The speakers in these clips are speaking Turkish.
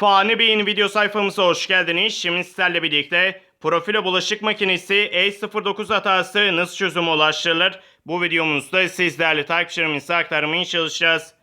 Fani Bey'in video sayfamıza hoş geldiniz. Şimdi sizlerle birlikte profilo bulaşık makinesi E09 hatası nasıl çözüme ulaştırılır? Bu videomuzda siz değerli takipçilerimize aktarmaya çalışacağız.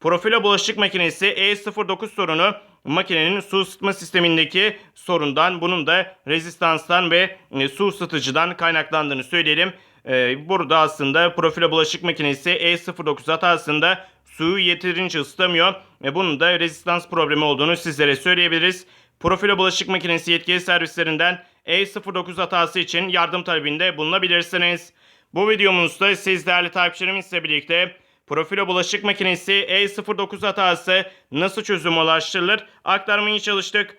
Profilo bulaşık makinesi E09 sorunu makinenin su ısıtma sistemindeki sorundan bunun da rezistanstan ve e, su ısıtıcıdan kaynaklandığını söyleyelim. Ee, burada aslında profilo bulaşık makinesi E09 hatasında suyu yeterince ısıtamıyor ve bunun da rezistans problemi olduğunu sizlere söyleyebiliriz. Profilo bulaşık makinesi yetkili servislerinden E09 hatası için yardım talebinde bulunabilirsiniz. Bu videomuzda siz değerli takipçilerimizle birlikte Profilo bulaşık makinesi E09 hatası nasıl çözüme ulaştırılır aktarmaya çalıştık.